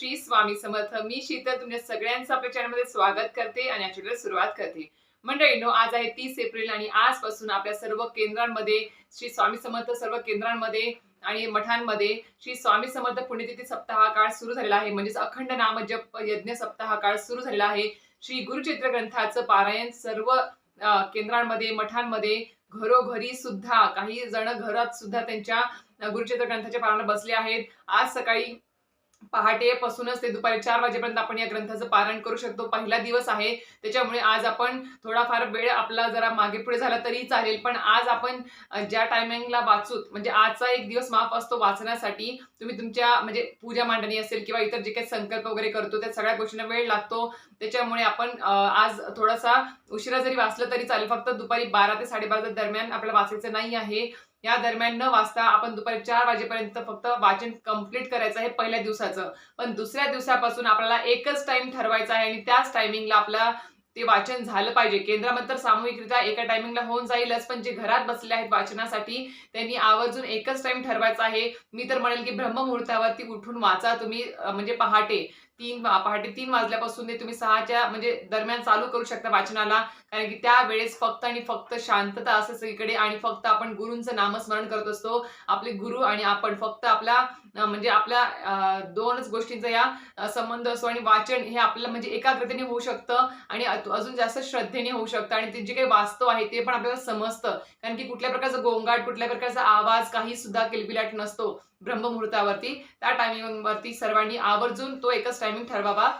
श्री स्वामी समर्थ. मी शीतल तुमच्या सगळ्यांचं आपल्या चॅनलमध्ये स्वागत करते आणि ऍक्च्युअली सुरुवात करते. मंडळींनो आज आहे तीस एप्रिल आणि आजपासून आपल्या सर्व केंद्रांमध्ये श्री स्वामी समर्थ सर्व केंद्रांमध्ये आणि मठांमध्ये श्री स्वामी समर्थ पुण्यतिथी सप्ताह काळ सुरू झालेला आहे. म्हणजेच अखंड नाम जप यज्ञ सप्ताह काळ सुरू झालेला आहे. श्री गुरुचित्र ग्रंथाचं पारायण सर्व केंद्रांमध्ये मठांमध्ये घरोघरी सुद्धा काही जण घरात सुद्धा त्यांच्या गुरुचित्र ग्रंथाच्या पारायण बसले आहेत. आज सकाळी पहाटेपासूनच ते दुपारी चार वाजेपर्यंत आपण या ग्रंथाचं पारण करू शकतो. पहिला दिवस आहे त्याच्यामुळे आज आपण थोडाफार वेळ आपला जरा मागे पुढे झाला तरी चालेल. पण आज आपण ज्या टायमिंगला वाचूत म्हणजे आजचा एक दिवस माफ असतो वाचण्यासाठी. तुम्ही तुमच्या म्हणजे पूजा मांडणी असेल किंवा इतर जे काही संकल्प वगैरे करतो त्या सगळ्या गोष्टींना वेळ लागतो. त्याच्यामुळे आपण आज थोडासा उशिरा जरी वाचलं तरी चालेल. फक्त दुपारी बारा ते साडेबारा दरम्यान आपल्याला वाचायचं नाही आहे. या दरम्यान न वाचता आपण दुपारी चार वाजेपर्यंत फक्त वाचन कंप्लीट करायचं आहे पहिल्या दिवसाचं. पण दुसऱ्या दिवसापासून आपल्याला एकच टाइम ठरवायचा आहे आणि त्याच टायमिंगला आपला ते वाचन झालं पाहिजे. केंद्रामध्ये सामूहिकरित्या एका टायमिंगला होऊन जाईलच पण जे घरात बसले आहेत वाचनासाठी त्यांनी आवर्जून एकच टाइम ठरवायचा आहे. मी तर म्हणेल की ब्रह्ममुहूर्तावरती उठून वाचा तुम्ही म्हणजे पहाटे. तीन पहाटे तीन वाजल्यापासून ते तुम्ही सहाच्या म्हणजे दरम्यान चालू करू शकता वाचनाला. कारण की त्यावेळेस फक्त आणि फक्त शांतता असते सगळीकडे आणि फक्त आपण गुरूंचं नामस्मरण करत असतो. आपले गुरु आणि आपण फक्त आपला म्हणजे आपल्या दोनच गोष्टींचा या संबंध असतो आणि वाचन हे आपल्याला म्हणजे एकाग्रतेने होऊ शकतं आणि अजून जास्त श्रद्धेने होऊ शकतं आणि ते जे काही वास्तव आहे ते पण आपल्याला समजतं. कारण की कुठल्या प्रकारचा गोंगाट कुठल्या प्रकारचा आवाज काही सुद्धा किलबिलाट नसतो. ब्रह्ममुहूर्तावरती त्या टायमिंगवरती सर्वांनी आवर्जून तो एकच टायमिंग ठरवावा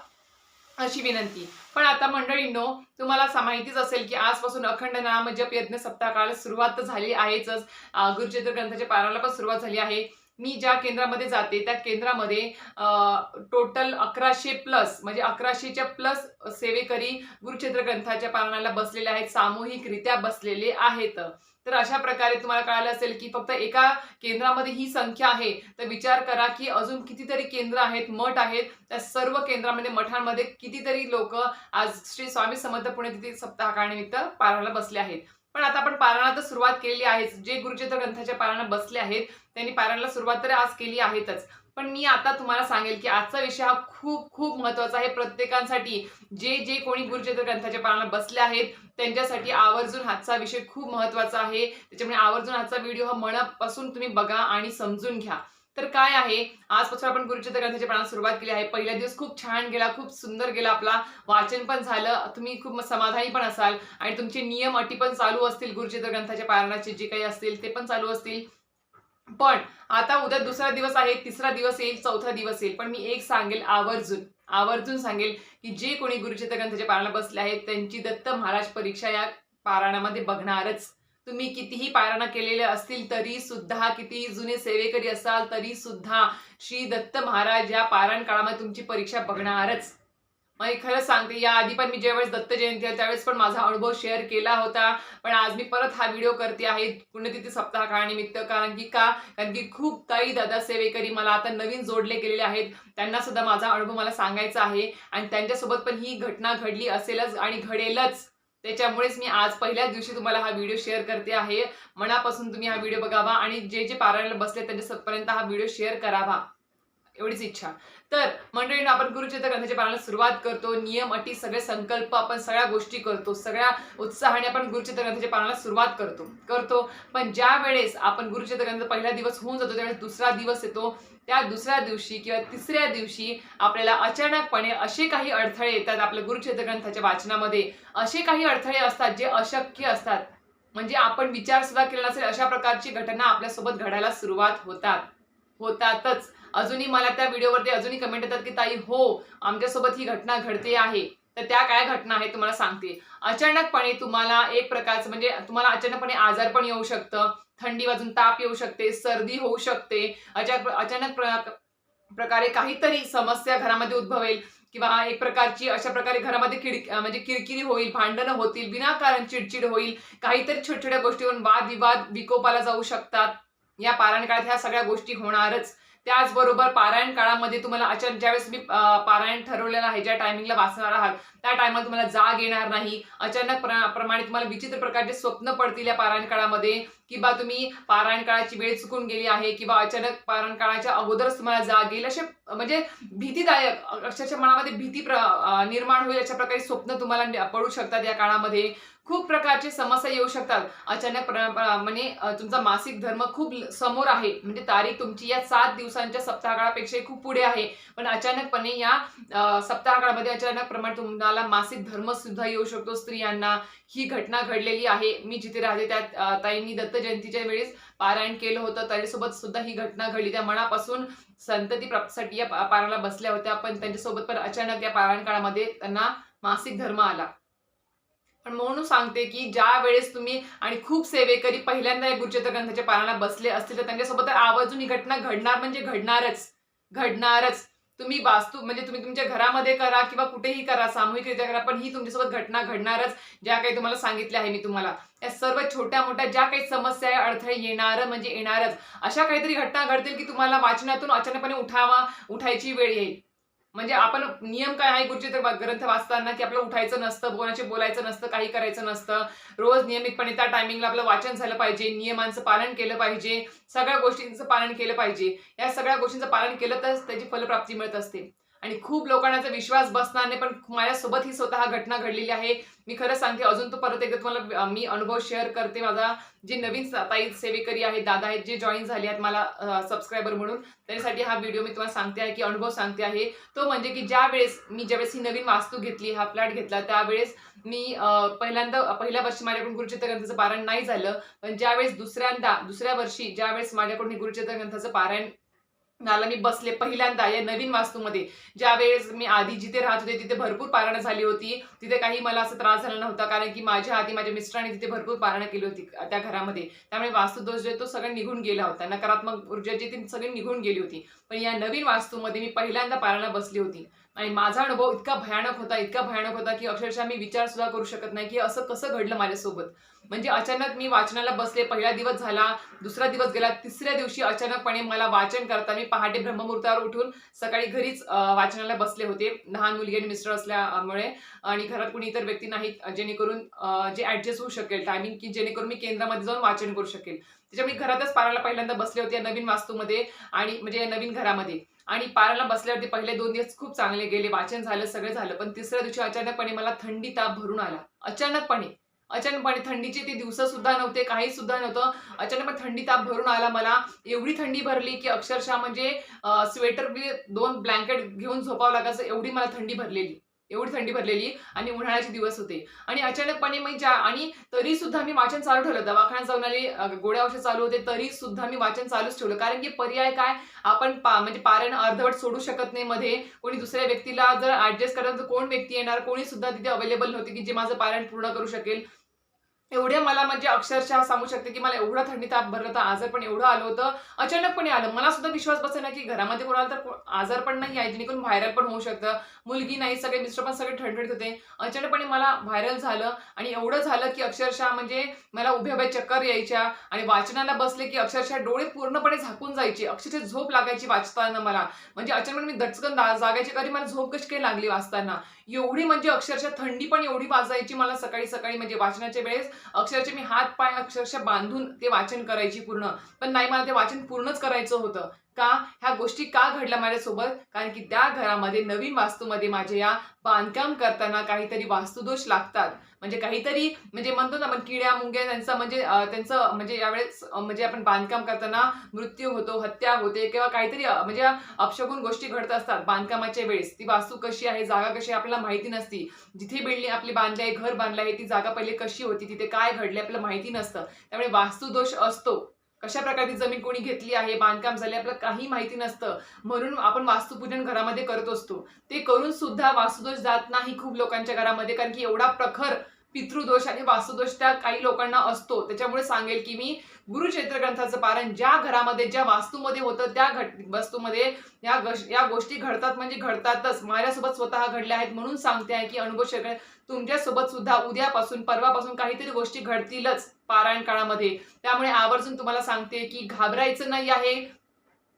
अशी विनंती. पण आता मंडळींनो तुम्हाला माहितीच असेल की आजपासून अखंड नाम जप यज्ञ सप्ताह काळ सुरुवात झाली आहेच. अं, गुरुचित्र ग्रंथाच्या पाराला पण सुरुवात झाली आहे. मी ज्या केंद्रामध्ये जाते त्या केंद्रामध्ये टोटल अकराशे प्लस म्हणजे अकराशेच्या प्लस सेवेकरी गुरुक्षेत्र ग्रंथाच्या पालनाला बसलेले आहेत सामूहिकरित्या बसलेले आहेत. तर अशा प्रकारे तुम्हाला कळालं असेल की फक्त एका केंद्रामध्ये ही संख्या आहे तर विचार करा की अजून कितीतरी केंद्र आहेत मठ आहेत त्या सर्व केंद्रामध्ये मठांमध्ये कितीतरी लोक आज श्री स्वामी समर्थ पुणे तिथे सप्ताहाकानिमित्त पारायणाला बसले आहेत. पण आता आपण पारायणात सुरुवात केली आहेच. जे गुरुचित्र ग्रंथाच्या पारायणात बसले आहेत त्यांनी पारायणाला सुरुवात तर आज केली आहेतच. पण मी आता तुम्हाला सांगेल की आजचा विषय हा खूप खूप महत्त्वाचा आहे. प्रत्येकांसाठी जे जे कोणी गुरुचित्र ग्रंथाच्या पारायणात बसले आहेत त्यांच्यासाठी आवर्जून हातचा विषय खूप महत्त्वाचा आहे. त्याच्यामुळे आवर्जून हातचा व्हिडिओ हा मनापासून तुम्ही बघा आणि समजून घ्या. तर काय आहे? आजपासून आपण गुरुचित्र ग्रंथाच्या पानात सुरुवात केली आहे. पहिला दिवस खूप छान गेला खूप सुंदर गेला आपला. वाचन पण झालं तुम्ही खूप समाधानी पण असाल. आणि तुमचे नियम अटी पण चालू असतील गुरुचित्र ग्रंथाच्या पारणाचे जे काही असतील ते पण चालू असतील. पण आता उद्या दुसरा दिवस आहे तिसरा दिवस येईल चौथा दिवस येईल. पण मी एक सांगेल आवर्जून. आवर्जून सांगेल की जे कोणी गुरुचित्र ग्रंथाच्या पारायणाला बसले आहेत त्यांची दत्त महाराज परीक्षा या पारायणामध्ये बघणारच. तुम्ही कितीही पारायणा केलेले असतील तरी सुद्धा कितीही जुने सेवेकरी असाल तरी सुद्धा श्री दत्त महाराज या पारायण काळामध्ये तुमची परीक्षा बघणारच. मग खरंच सांगते या आधी पण मी ज्यावेळेस दत्त जयंती आहे त्यावेळेस पण माझा अनुभव शेअर केला होता. पण आज मी परत हा व्हिडिओ करते आहे पुण्यतिथी सप्ताह काळानिमित्त कारण की का? कारण की खूप काही दादा सेवेकरी मला आता नवीन जोडले गेलेले आहेत. त्यांना सुद्धा माझा अनुभव मला सांगायचा आहे. आणि त्यांच्यासोबत पण ही घटना घडली असेलच आणि घडेलच. त्याच्यामुळेच मी आज पहिल्याच दिवशी तुम्हाला हा व्हिडिओ शेअर करते आहे. मनापासून तुम्ही हा व्हिडिओ बघावा आणि जे जे पारायणाला बसले त्यांच्यापर्यंत हा व्हिडिओ शेअर करावा. एवढीच इच्छा. तर मंडळीनं आपण गुरुचित्र ग्रंथाच्या पारायणाला सुरुवात करतो. नियम अटी सगळे संकल्प आपण सगळ्या गोष्टी करतो. सगळ्या उत्साहाने आपण गुरुचित्र ग्रंथाच्या पारायणाला सुरुवात करतो. करतो. पण ज्या वेळेस आपण गुरुचित्र ग्रंथ पहिला दिवस होऊन जातो त्यावेळेस दुसरा दिवस येतो. त्या दुसऱ्या दिवशी किंवा तिसऱ्या दिवशी आपल्याला अचानकपणे असे काही अडथळे येतात आपल्या गुरुचित्र ग्रंथाच्या वाचनामध्ये. असे काही अडथळे असतात जे अशक्य असतात. म्हणजे आपण विचार सुद्धा केला नसेल अशा प्रकारची घटना आपल्यासोबत घडायला सुरुवात होतात. होतातच. अजूनही मला त्या व्हिडिओवरती अजूनही कमेंट येतात की ताई हो आमच्यासोबत ही घटना घडते आहे. तर त्या काय घटना आहेत तुम्हाला सांगते. अचानकपणे तुम्हाला एक प्रकारचं म्हणजे तुम्हाला अचानकपणे आजार पण येऊ शकतं थंडी वाजून ताप येऊ शकते सर्दी होऊ शकते अचानक अचानक प्र- प्रकारे काहीतरी समस्या घरामध्ये उद्भवेल किंवा एक प्रकारची अशा प्रकारे घरामध्ये किड म्हणजे किरकिरी होईल भांडणं होतील विनाकारण चिडचिड होईल काहीतरी छोट्या छोट्या गोष्टीवरून वादविवाद विकोपाला जाऊ शकतात. या पारायण काळात ह्या सगळ्या गोष्टी होणारच. त्याचबरोबर पारायण काळामध्ये तुम्हाला अचानक ज्यावेळेस तुम्ही पारायण ठरवलेलं आहे ज्या टायमिंगला वाचणार आहात त्या टायमाला तुम्हाला जाग येणार नाही. अचानक प्र- प्रमाणे तुम्हाला विचित्र प्रकारचे स्वप्न पडतील या पारायण काळामध्ये किंवा तुम्ही पारायण काळाची वेळ चुकून गेली आहे किंवा अचानक पारायण काळाच्या अगोदरच तुम्हाला जाग येईल. असे म्हणजे भीतीदायक अक्षरशः मनामध्ये भीती प्र- निर्माण होईल अशा प्रकारे स्वप्न तुम्हाला पडू शकतात या काळामध्ये. खूप प्रकारचे समस्या येऊ शकतात. अचानक म्हणजे तुमचा मासिक धर्म खूप समोर आहे. म्हणजे तारीख तुमची या सात दिवसांच्या सप्ताहकाळापेक्षाही खूप पुढे आहे. पण अचानकपणे या सप्ताहकाळामध्ये अचानक प्रमाणे तुम्हाला मासिक धर्म सुद्धा येऊ शकतो स्त्रियांना. ही घटना घडलेली आहे. मी जिथे राहते त्या ताईंनी दत्त जयंतीच्या वेळेस पारायण केलं होतं. त्याच्यासोबत सुद्धा ही घटना घडली. त्या मनापासून संतती प्राप्तीसाठी या पारायणाला बसल्या होत्या. पण त्यांच्यासोबत पण अचानक या पारायण काळामध्ये त्यांना मासिक धर्म आला. पण म्हणून सांगते की ज्या वेळेस तुम्ही आणि खूप सेवेकरी पहिल्यांदा या गुरुचरित्र ग्रंथाच्या पारायणाला बसले असतील तर त्यांच्यासोबत तर आवर्जून ही घटना घडणार म्हणजे घडणारच. घडणारच. तुम्ही वास्तू म्हणजे तुम्ही तुमच्या घरामध्ये करा किंवा कुठेही करा सामूहिकरित्या करा पण ही तुमच्यासोबत घटना घडणारच ज्या काही तुम्हाला सांगितल्या आहे मी तुम्हाला. या सर्व छोट्या मोठ्या ज्या काही समस्या आहे अडथळे येणार म्हणजे येणारच. अशा काहीतरी घटना घडतील की तुम्हाला वाचनातून अचानकपणे उठावा उठायची वेळ येईल. म्हणजे आपण नियम काय आहे गुरुजी? तर ग्रंथ वाचताना की आपलं उठायचं नसतं कोणाचे बोलायचं नसतं काही करायचं नसतं. रोज नियमितपणे त्या टायमिंगला आपलं वाचन झालं पाहिजे नियमांचं पालन केलं पाहिजे सगळ्या गोष्टींचं पालन केलं पाहिजे. या सगळ्या गोष्टींचं पालन केलं तर त्याची फलप्राप्ती मिळत असते. आणि खूप लोकांना विश्वास बसणार नाही पण माझ्यासोबत ही स्वतः घटना घडलेली आहे. मी खरं सांगते अजून तो परत एकदा तुम्हाला मी अनुभव शेअर करते माझा. जे नवीन ताई सेवेकरी आहेत दादा आहेत जे जॉईन झाले आहेत मला सबस्क्रायबर म्हणून त्यासाठी हा व्हिडिओ मी तुम्हाला सांगते आहे की अनुभव सांगते आहे. तो म्हणजे की ज्या वेळेस मी ज्यावेळेस ही नवीन वास्तू घेतली हा फ्लॅट घेतला त्यावेळेस मी पहिल्यांदा पहिल्या वर्षी माझ्याकडून गुरुचित्र ग्रंथाचं पारायण नाही झालं. पण ज्यावेळेस दुसऱ्यांदा दुसऱ्या वर्षी ज्यावेळेस माझ्याकडून गुरुचित्र ग्रंथाचं पारायण नाला मी बसले पहिल्यांदा या नवीन वास्तूमध्ये. ज्या वेळेस मी आधी जिथे राहत होते तिथे भरपूर पारणं झाली होती. तिथे काही मला असं त्रास झाला नव्हता कारण की माझ्या आधी माझ्या मिस्टरांनी तिथे भरपूर पारणं केली होती त्या घरामध्ये. त्यामुळे वास्तुदोष जे तो सगळं निघून गेला होता. नकारात्मक ऊर्जा जी ती सगळी निघून गेली होती. पण या नवीन वास्तूमध्ये मी पहिल्यांदा पारणं बसली होती. आणि माझा अनुभव इतका भयानक होता इतका भयानक होता की अक्षरशः मी विचार सुद्धा करू शकत नाही की असं कसं घडलं माझ्यासोबत. म्हणजे अचानक मी वाचनाला बसले पहिला दिवस झाला दुसरा दिवस गेला तिसऱ्या दिवशी अचानकपणे मला वाचन करता मी पहाटे ब्रह्ममुहूर्तावर उठून सकाळी घरीच वाचनाला बसले होते. लहान मुलगी आणि मिस्टर असल्यामुळे आणि घरात कोणी इतर व्यक्ती नाहीत जेणेकरून जे ॲडजस्ट होऊ शकेल टायमिंग की जेणेकरून मी केंद्रामध्ये जाऊन वाचन करू शकेल. त्याच्यामुळे घरातच पारायला पहिल्यांदा बसले होते या नवीन वास्तूमध्ये आणि म्हणजे या नवीन घरामध्ये. आणि पाराला बसल्यावरती पहिले दोन दिवस खूप चांगले गेले वाचन झालं सगळं झालं पण तिसऱ्या दिवशी अचानकपणे मला थंडी ताप भरून आला. अचानकपणे अचानकपणे थंडीचे ते दिवस सुद्धा नव्हते काही सुद्धा नव्हतं. अचानकपणे थंडी ताप भरून आला मला. एवढी थंडी भरली की अक्षरशः म्हणजे स्वेटर बी दोन ब्लँकेट घेऊन झोपावं लागायचं एवढी मला थंडी भरलेली. एवढी थंडी भरलेली आणि उन्हाळ्याचे दिवस होते. आणि अचानकपणे मी ज्या आणि तरी सुद्धा मी वाचन चालू ठेवलं. दवाखान्यात जाऊन आले गोळ्या औषध चालू होते तरी सुद्धा मी वाचन चालूच ठेवलं. कारण की पर्याय काय? आपण पा म्हणजे पारायण अर्धवट सोडू शकत नाही मध्ये. कोणी दुसऱ्या व्यक्तीला जर ऍडजस्ट करत तर कोण व्यक्ती येणार? कोणी सुद्धा तिथे अवेलेबल नव्हती की जे माझं पारायण पूर्ण करू शकेल. एवढे मला म्हणजे अक्षरशः सांगू शकते की मला एवढा थंडी ताप भरला होता आजार पण एवढं आलं होतं. अचानकपणे आलं. मला सुद्धा विश्वास बसेना की घरामध्ये कोणाला तर आजार पण नाही आहे जेणेकरून व्हायरल पण होऊ शकतं. मुलगी नाही सगळे मिस्टर पण सगळे ठणठणत होते. अचानकपणे मला व्हायरल झालं आणि एवढं झालं की अक्षरशः म्हणजे मला उभ्या उभ्या चक्कर यायच्या आणि वाचनाला बसले की अक्षरशः डोळे पूर्णपणे झाकून जायचे. अक्षरशः झोप लागायची वाचताना मला. म्हणजे अचानक मी दचकन जागायची कधी मला झोप कशी काही लागली वाचताना. एवढी म्हणजे अक्षरशः थंडी पण एवढी वाजायची मला सकाळी सकाळी म्हणजे वाचनाच्या वेळेस. अक्षरशः मी हात पाय अक्षरशः बांधून ते वाचन करायची पूर्ण. पण नाही मला ते वाचन पूर्णच करायचं होतं. का? ह्या गोष्टी का घडल्या माझ्यासोबत? कारण की त्या घरामध्ये नवीन वास्तूमध्ये माझ्या या बांधकाम करताना काहीतरी वास्तुदोष लागतात. म्हणजे काहीतरी म्हणजे म्हणतो ना आपण किड्या मुंग्या त्यांचं म्हणजे त्यांचं म्हणजे यावेळेस म्हणजे आपण बांधकाम करताना मृत्यू होतो हत्या होते किंवा काहीतरी म्हणजे अपशगुन गोष्टी घडत असतात बांधकामाच्या वेळेस. ती वास्तू कशी आहे जागा कशी आहे आपल्याला माहिती नसती. जिथे बिल्डिंग आपली बांधली आहे घर बांधलं आहे ती जागा पहिले कशी होती तिथे काय घडले आपल्याला माहिती नसतं. त्यामुळे वास्तुदोष असतो. कशा प्रकारची जमीन कोणी घेतली आहे बांधकाम झाले आपल्याला काही माहिती नसतं. म्हणून आपण वास्तुपूजन घरामध्ये करत असतो. ते करून सुद्धा वास्तुदोष जात नाही खूप लोकांच्या घरामध्ये कारण की एवढा प्रखर पितृदोष आणि वास्तुदोष त्या काही लोकांना असतो. त्याच्यामुळे सांगेल की मी गुरुचैत्र ग्रंथाचं पारण ज्या घरामध्ये ज्या वास्तूमध्ये होतं त्या घट वस्तूमध्ये या गश- या गोष्टी घडतात म्हणजे घडतातच. माझ्यासोबत स्वतः घडल्या आहेत म्हणून सांगते आहे की अनुभव शेकडे तुमच्यासोबत सुद्धा उद्यापासून परवापासून काहीतरी गोष्टी घडतीलच पारायण काळामध्ये. त्यामुळे आवर्जून तुम्हाला सांगते की घाबरायचं नाही आहे.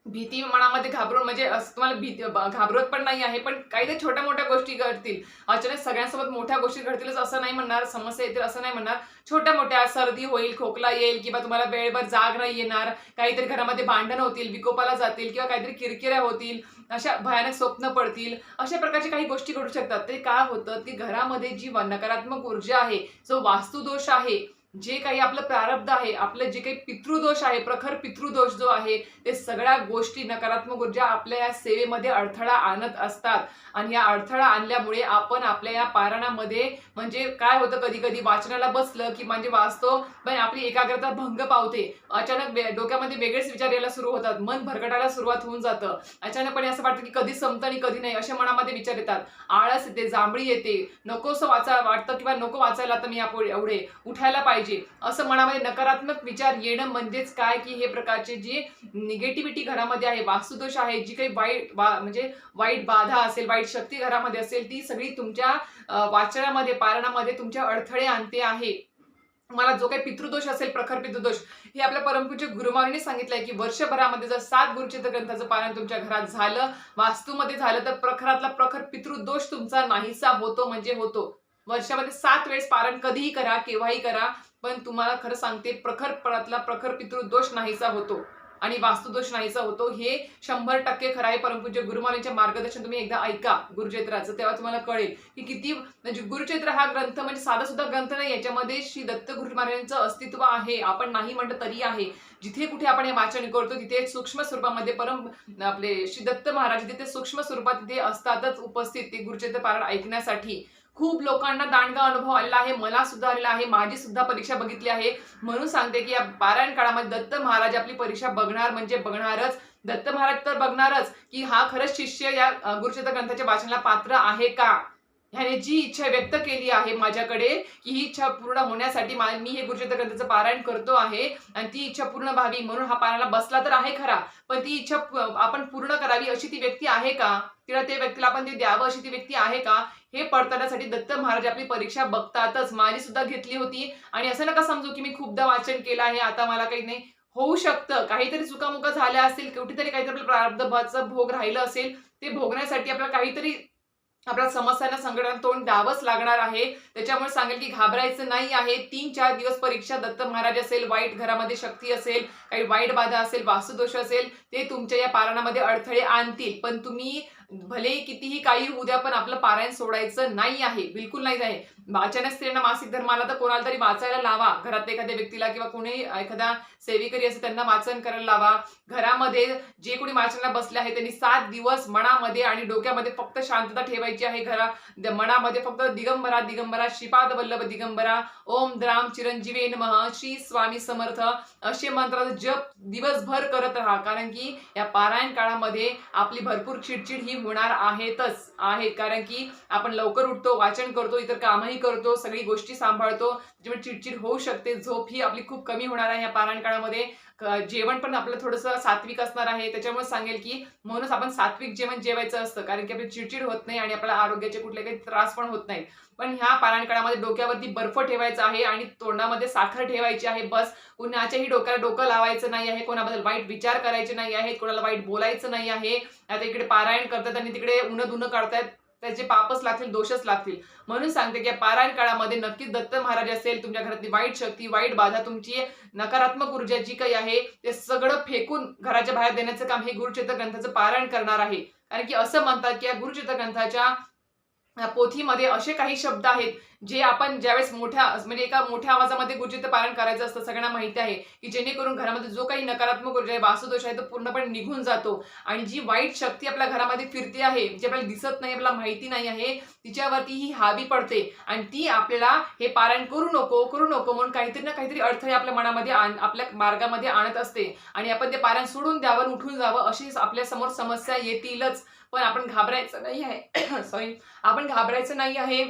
भीती मनामध्ये घाबरून म्हणजे असं तुम्हाला भीती ब- घाबरत पण नाही आहे पण काहीतरी छोट्या मोठ्या गोष्टी घडतील. अचानक सगळ्यांसोबत मोठ्या गोष्टी घडतीलच असं नाही म्हणणार समस्या येतील असं नाही म्हणणार. छोट्या मोठ्या सर्दी होईल खोकला येईल किंवा तुम्हाला वेळेवर जाग नाही येणार काहीतरी घरामध्ये भांडण होतील विकोपाला जातील किंवा काहीतरी किरकिऱ्या होतील अशा भयानक स्वप्न पडतील अशा प्रकारच्या काही गोष्टी घडू शकतात. ते काय होतं? की घरामध्ये जी नकारात्मक ऊर्जा आहे जो वास्तुदोष आहे जे काही आपलं प्रारब्ध आहे आपलं जे काही पितृदोष आहे प्रखर पितृदोष जो आहे ते सगळ्या गोष्टी नकारात्मक ऊर्जा आपल्या या सेवेमध्ये अडथळा आणत असतात. आणि या अडथळा आणल्यामुळे आपण आपल्या या पारणामध्ये म्हणजे काय होतं कधी कधी वाचनाला बसलं की म्हणजे वाचतो पण आपली एकाग्रता भंग पावते. अचानक डोक्यामध्ये वेगळेच विचार यायला सुरू होतात. मन भरकटायला सुरुवात होऊन जातं. अचानकपणे असं वाटतं की कधी संपतं आणि कधी नाही अशा मनामध्ये विचार येतात. आळस येते जांभळी येते. नकोसं वाचा वाटतं किंवा नको वाचायला तर मी यापुढे एवढे. उठायला पाहिजे. असं मनामध्ये नकारात्मक विचार येणं म्हणजेच काय? की हे प्रकारचे जी निगेटिव्हिटी घरामध्ये आहे वास्तुदोष आहे जी काही वाईट वा- म्हणजे वाईट बाधा असेल वाईट शक्ती घरामध्ये असेल ती सगळी तुमच्या वाचनामध्ये पारणामध्ये तुमच्या अडथळे आणते आहे. मला जो काही पितृदोष असेल प्रखर पितृदोष हे आपल्या परमपूज्य गुरुमाऊलीने सांगितलंय की वर्षभरामध्ये जर सात गुरुचित्र ग्रंथाचं पालन तुमच्या घरात झालं वास्तूमध्ये झालं तर प्रखरातला प्रखर पितृदोष तुमचा नाहीसा होतो म्हणजे होतो. वर्षामध्ये सात वेळेस पारण कधीही करा केव्हाही करा पण तुम्हाला खरं सांगते प्रखर परातला प्रखर पितृदोष नाहीसा होतो आणि वास्तुदोष नाहीसा होतो. हे शंभर टक्के खरं आहे. परंतु जे गुरुमाऊलींचे मार्गदर्शन तुम्ही एकदा ऐका गुरुचैत्राचं तेव्हा तुम्हाला कळेल की किती म्हणजे गुरुचैत्र हा ग्रंथ म्हणजे साधा सुद्धा ग्रंथ नाही याच्यामध्ये श्री दत्त गुरु महाराजांचं अस्तित्व आहे. आपण नाही म्हटलं तरी आहे. जिथे कुठे आपण हे वाचन करतो तिथे सूक्ष्म स्वरूपामध्ये परम आपले श्री दत्त महाराज तिथे सूक्ष्म स्वरूपात तिथे असतातच उपस्थित ते गुरुचैत्र पारायण ऐकण्यासाठी. खूप लोकांना दांडगा अनुभव आलेला आहे मला सुद्धा आलेला आहे माझी सुद्धा परीक्षा बघितली आहे. म्हणून सांगते की या पारायण काळामध्ये दत्त महाराज आपली परीक्षा बघणार म्हणजे बघणारच. दत्त महाराज तर बघणारच की हा खरंच शिष्य या अ, गुरुचरित्र ग्रंथाच्या वाचनाला पात्र आहे का? ह्याने जी इच्छा व्यक्त केली आहे माझ्याकडे की ही इच्छा पूर्ण होण्यासाठी मी हे गुरुचरित्र ग्रंथाचं पारायण करतो आहे आणि ती इच्छा पूर्ण व्हावी म्हणून हा पारायणाला बसला तर आहे खरा पण ती इच्छा आपण पूर्ण करावी अशी ती व्यक्ती आहे का? तिला ते व्यक्तीला आपण ते द्यावं अशी ती व्यक्ती आहे का? हे पडताळण्यासाठी दत्त महाराज आपली परीक्षा बघतातच. माझी सुद्धा घेतली होती. आणि असं नका समजू की मी खूपदा वाचन केलं आहे. आता मला काही नाही. होऊ शकतं. काहीतरी चुकामुका झाल्या असतील कुठेतरी काहीतरी आपल्या प्रारब्धाचं भोग राहिलं असेल ते भोगण्यासाठी आपल्याला काहीतरी आपल्या समस्यांना संकटांना तोंड द्यावंच लागणार आहे. त्याच्यामुळे सांगेल की घाबरायचं नाही आहे. तीन चार दिवस परीक्षा दत्त महाराज असेल वाईट घरामध्ये शक्ती असेल काही वाईट बाधा असेल वास्तुदोष असेल ते तुमच्या या पारायणामध्ये अडथळे आणतील. पण तुम्ही भले कितीही काही उद्या पण आपलं पारायण सोडायचं नाही आहे. बिलकुल नाही आहे. अचानक स्त्रियांना मासिक धर्माला तर कोणाला तरी वाचायला लावा. घरात एखाद्या व्यक्तीला किंवा कोणी एखादा सेविकरी असेल त्यांना वाचन करायला लावा. घरामध्ये जे कोणी वाचनाला बसले आहे त्यांनी सात दिवस मनामध्ये आणि डोक्यामध्ये फक्त शांतता ठेवायची आहे घरा मनामध्ये फक्त दिगंबरा दिगंबरा श्रीपाद वल्लभ दिगंबरा ओम द्राम चिरंजीवे नमः श्री स्वामी समर्थ असे मंत्राचा जप दिवसभर करत राहा. कारण की या पारायण काळामध्ये आपली भरपूर चिडचिड ही होणार आहेतच आहे. कारण की आपण लवकर उठतो वाचन करतो इतर कामही करतो सगळी गोष्टी सांभाळतो. त्याच्यामुळे चिडचिड होऊ शकते झोप ही आपली खूप कमी होणार आहे या पारायण काळामध्ये. जेवण पण आपलं थोडंसं सात्विक असणार आहे. त्याच्यामुळे सांगेल की म्हणूनच आपण सात्विक जेवण जेवायचं असतं. कारण की आपली चिडचिड होत नाही आणि आपल्या आरोग्याचे कुठले काही त्रास पण होत नाहीत. पण ह्या पारायण काळामध्ये डोक्यावरती बर्फ ठेवायचा आहे आणि तोंडामध्ये साखर ठेवायची आहे. बस कुणाच्याही डोक्याला डोकं लावायचं नाही आहे. कोणाबद्दल वाईट विचार करायचे नाही आहेत. कोणाला वाईट बोलायचं नाही आहे. आता इकडे पारायण करतात आणि तिकडे उन्हं धुणं काढतायत त्याचे पापच लागतील दोषच लागतील. म्हणून सांगते की पारायण काळामध्ये नक्कीच दत्त महाराज असेल तुमच्या घरातली वाईट शक्ती वाईट बाधा तुमची नकारात्मक ऊर्जा जी काही आहे ते सगळं फेकून घराच्या बाहेर देण्याचं काम हे गुरुचित्र ग्रंथाचं पारायण करणार आहे. कारण की असं म्हणतात की या गुरुचित्र ग्रंथाच्या पोथीमध्ये असे काही शब्द आहेत जे आपण ज्यावेळेस मोठ्या म्हणजे एका मोठ्या आवाजामध्ये गुरुजीचं पालन करायचं असतं सगळ्यांना माहिती आहे की जेणेकरून घरामध्ये जो काही नकारात्मक ऊर्जा आहे वासुदोष आहे तो पूर्णपणे निघून जातो. आणि जी वाईट शक्ती आपल्या घरामध्ये फिरते आहे जी आपल्याला दिसत नाही आपल्याला माहिती नाही आहे तिच्यावरती ही हावी पडते. आणि ती आपल्याला हे पारायण करू नको करू नको म्हणून काहीतरी ना काहीतरी अडथळे आपल्या मनामध्ये आण- आपल्या मार्गामध्ये आणत असते. आणि आपण ते पारायण सोडून द्यावं उठून जावं अशी आपल्यासमोर समस्या येतीलच. पण आपण घाबरायचं नाही आहे. सॉरी आपण घाबरायचं नाही आहे.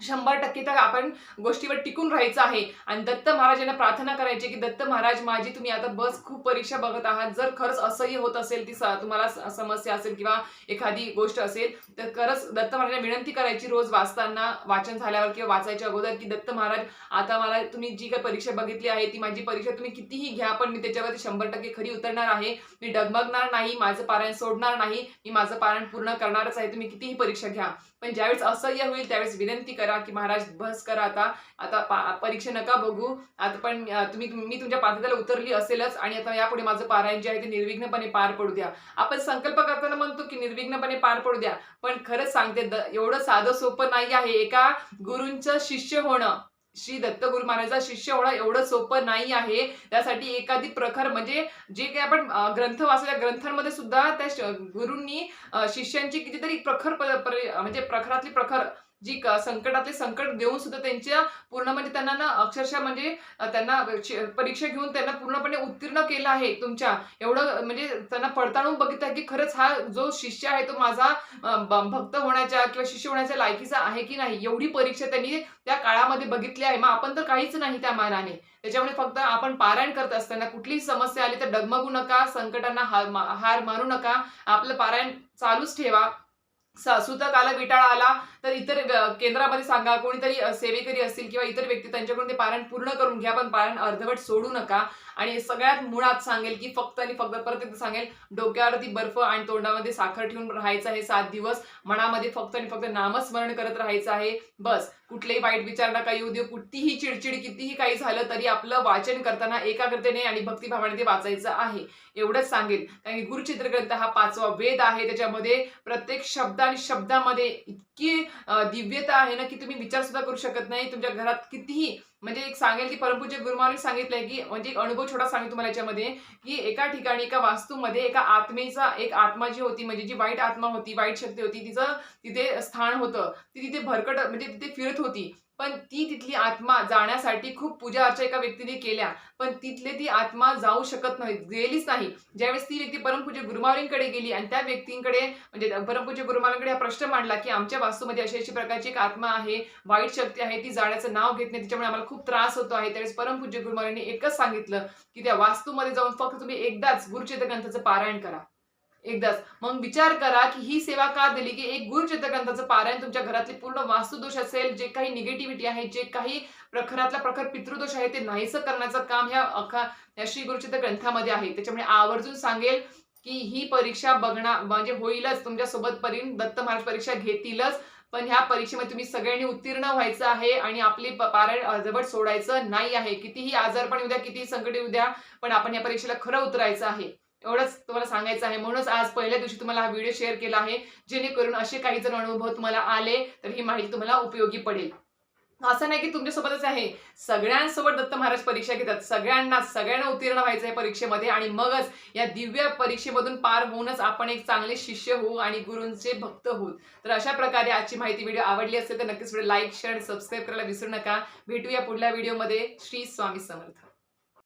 शंभर टक्के तर आपण गोष्टीवर टिकून राहायचं आहे. आणि दत्त महाराजांना प्रार्थना करायची की दत्त महाराज माझी तुम्ही आता बस खूप परीक्षा बघत आहात. जर खरंच असंही होत असेल ती स- तुम्हाला समस्या असेल किंवा एखादी गोष्ट असेल तर खरंच दत्त महाराजांना विनंती करायची रोज वाचताना वाचन झाल्यावर किंवा वाचायच्या अगोदर की दत्त महाराज आता मला तुम्ही जी काही परीक्षा बघितली आहे ती माझी परीक्षा तुम्ही कितीही घ्या पण मी त्याच्यावरती शंभर टक्के खरी उतरणार आहे. मी डगमगणार नाही माझं पारायण सोडणार नाही. मी माझं पारायण पूर्ण करणारच आहे. तुम्ही कितीही परीक्षा घ्या. पण ज्यावेळेस असह्य होईल त्यावेळेस विनंती करा की महाराज बस करा आता. आता परीक्षा नका बघू. आता पण तुम्ही मी तुमच्या पात्रतेला उतरली असेलच आणि आता यापुढे माझं पारायण जे आहे ते निर्विघ्नपणे पार पडू द्या. आपण संकल्प करताना म्हणतो की निर्विघ्नपणे पार पडू द्या. पण खरंच सांगते एवढं साधं सोपं नाही आहे. एका गुरूंचं शिष्य होणं श्री दत्तगुरु महाराजांचा शिष्य होणं एवढं सोपं नाही आहे. त्यासाठी एखादी प्रखर म्हणजे जे काही आपण ग्रंथ वाचल्या ग्रंथांमध्ये सुद्धा त्या गुरूंनी शिष्यांची कितीतरी प्रखर म्हणजे प्रखरातली प्रखर जी संकटातले संकट देऊन सुद्धा त्यांच्या पूर्ण म्हणजे त्यांना ना अक्षरशः म्हणजे त्यांना परीक्षा घेऊन त्यांना पूर्णपणे उत्तीर्ण केलं आहे तुमच्या. एवढं म्हणजे त्यांना पडताळून बघितलं की खरंच हा जो शिष्य आहे तो माझा भक्त होण्याच्या किंवा शिष्य होण्याच्या लायकीचा आहे की नाही एवढी परीक्षा त्यांनी त्या काळामध्ये बघितली आहे. मग आपण तर काहीच नाही त्या मानाने. त्याच्यामुळे फक्त आपण पारायण करत असताना कुठलीही समस्या आली तर डगमगू नका संकटांना हार मानू मारू नका. आपलं पारायण चालूच ठेवा. सुतक आला विटाळा आला तर इतर केंद्रामध्ये सांगा कोणीतरी सेवेकरी असतील किंवा इतर व्यक्ती त्यांच्याकडून ते पारायण पूर्ण करून घ्या पण पारायण अर्धवट सोडू नका. आणि सगळ्यात मुळात सांगेल की फक्त आणि फक्त परत एकदा सांगेल डोक्यावरती बर्फ आणि तोंडामध्ये साखर ठेवून राहायचं आहे सात दिवस. मनामध्ये फक्त आणि फक्त नामस्मरण करत राहायचं आहे. बस कुठलेही वाईट विचार नका येऊ देऊ. कुठलीही चिडचिड कितीही काही झालं तरी आपलं वाचन करताना एकाग्रतेने आणि भक्तिभावाने ते वाचायचं आहे. एवढंच सांगेल. कारण की गुरुचित्र ग्रंथ हा पाचवा वेद आहे. त्याच्यामध्ये प्रत्येक शब्द आणि शब्दामध्ये इतकी दिव्यता आहे ना की तुम्ही विचार सुद्धा करू शकत नाही. तुमच्या घरात कितीही म्हणजे एक सांगेल की परमपूज्य गुरुमानी सांगितलंय की म्हणजे एक अनुभव छोटा सांगेल तुम्हाला याच्यामध्ये की एका ठिकाणी एका वास्तूमध्ये एका आत्मेचा एक आत्मा जी होती म्हणजे जी वाईट आत्मा होती वाईट शक्ती होती तिचं तिथे स्थान होतं ती तिथे भरकट म्हणजे तिथे फिरत होती. पण ती तिथली आत्मा जाण्यासाठी खूप पूजा अर्चा एका व्यक्तीने केल्या. पण तिथले ती आत्मा जाऊ शकत नाही गेलीच नाही. ज्यावेळेस ती व्यक्ती परमपूज्य गुरुमावलींकडे गेली आणि त्या व्यक्तींकडे म्हणजे परमपूज्य गुरुमावलींकडे हा प्रश्न मांडला की आमच्या वास्तूमध्ये अशी अशी प्रकारची एक आत्मा आहे वाईट शक्ती आहे ती जाण्याचं नाव घेत नाही त्याच्यामुळे आम्हाला खूप त्रास होतो आहे. त्यावेळेस परमपूज्य गुरुमावलींनी एकच सांगितलं की त्या वास्तूमध्ये जाऊन फक्त तुम्ही एकदाच गुरुचित्र ग्रंथाचं पारायण करा. एकदाच. मग विचार करा की ही सेवा का दिली? की एक गुरुचरित्र ग्रंथाचं पारायण तुमच्या घरातली पूर्ण वास्तुदोष असेल जे काही निगेटिव्हिटी आहे जे काही प्रखरातला प्रखर पितृदोष आहे ते नाहीसं करण्याचं काम ह्या अखा या श्री गुरुचित्र ग्रंथामध्ये आहे. त्याच्यामुळे आवर्जून सांगेल की ही परीक्षा बघणार म्हणजे होईलच. तुमच्यासोबत दत्त महाराज परीक्षा घेतीलच. पण ह्या परीक्षेमध्ये तुम्ही सगळ्यांनी उत्तीर्ण व्हायचं आहे आणि आपली पारायण अर्धवट सोडायचं नाही आहे. कितीही आजारपण येऊ द्या कितीही संकट येऊ द्या पण आपण या परीक्षेला खरं उतरायचं आहे. एवढंच तुम्हाला सांगायचं आहे. म्हणूनच आज पहिल्या दिवशी तुम्हाला हा व्हिडिओ शेअर केला आहे. जेणेकरून असे काही जर अनुभव तुम्हाला आले तर ही माहिती तुम्हाला उपयोगी पडेल. असं नाही की तुमच्यासोबतच आहे. सगळ्यांसोबत दत्त महाराज परीक्षा घेतात. सगळ्यांना सगळ्यांना उत्तीर्ण व्हायचं आहे परीक्षेमध्ये आणि मगच या दिव्य परीक्षेमधून पार होऊनच आपण एक चांगले शिष्य होऊ आणि गुरूंचे भक्त होऊ. तर अशा प्रकारे आजची माहिती व्हिडिओ आवडली असेल तर नक्कीच व्हिडिओ लाईक शेअर सबस्क्राईब करायला विसरू नका. भेटूया पुढल्या व्हिडिओमध्ये श्री स्वामी समर्थ.